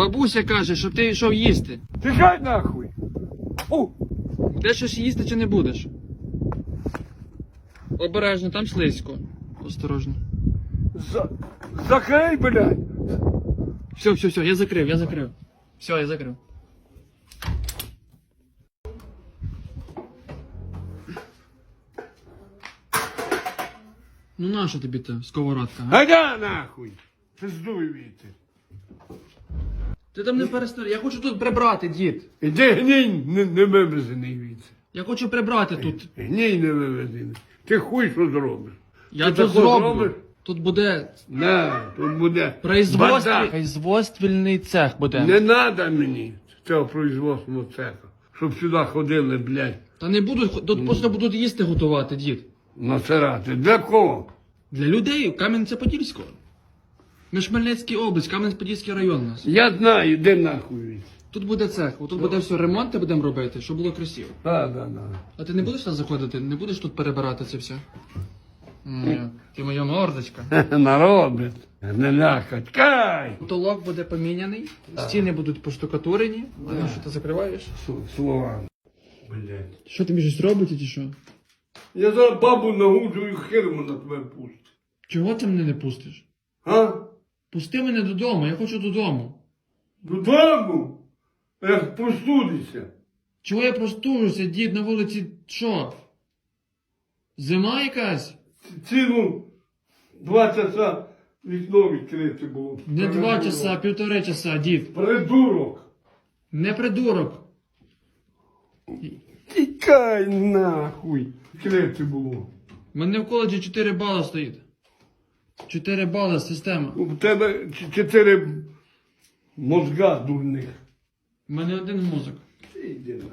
Бабуся каже, щоб ти йшов їсти. Тікай нахуй. О, Де щось їсти чи не будеш? Обережно, там слизько. Осторожно. за... закрий, блядь. Все, все, все, я закрив, я закрив. Все, я закрив. Ну наша тобі та сковородка, га? Гайда нахуй. Пиздуй віти. Ти там не перестань. Я хочу тут прибрати, дід. Іди гній не, не вивезений віце. Я хочу прибрати тут. Гній не вивезений. Ти хуй що зробиш. Я Ти тако зроблю. зробиш? Тут буде На, тут буде. бардак. производственний цех буде. Не надо мені цього производственного цеха. Щоб сюди ходили, блядь, Та не будуть, тут просто будуть їсти готувати, дід. насирати. Для кого? Для людей Кам'янця-Подільського. Ми ж область, Кам'янець-Подільський район у нас. Я знаю, де нахуй він. Тут буде цех, тут буде все ремонти будемо робити, щоб було красиво. Так, так, так. А ти не будеш там заходити, не будеш тут перебирати це все? Ні, ти моя мордочка. Наробить. Не лякать. Кай! Потолок буде поміняний, стіни будуть поштукатурені. Ну що ти закриваєш? С- Слова. Блядь. Що тобі щось робить чи що? Я зараз бабу нагуджу і херму на тебе пустю. Чого ти мене не пустиш? А? Пусти мене додому, я хочу додому. Додому? Як простудишся. Чого я простужуся, дід на вулиці що? Зима якась? Цілу два часа вікно відкрите було. Не два часа, півтори часа, дід. Придурок. Не придурок. Тікай нахуй. Відкрите було. У мене в коледжі 4 бали стоїть. 4 бали система. У тебе ч- чотири мозга дурних. У мене один мозок. Іди нахуй.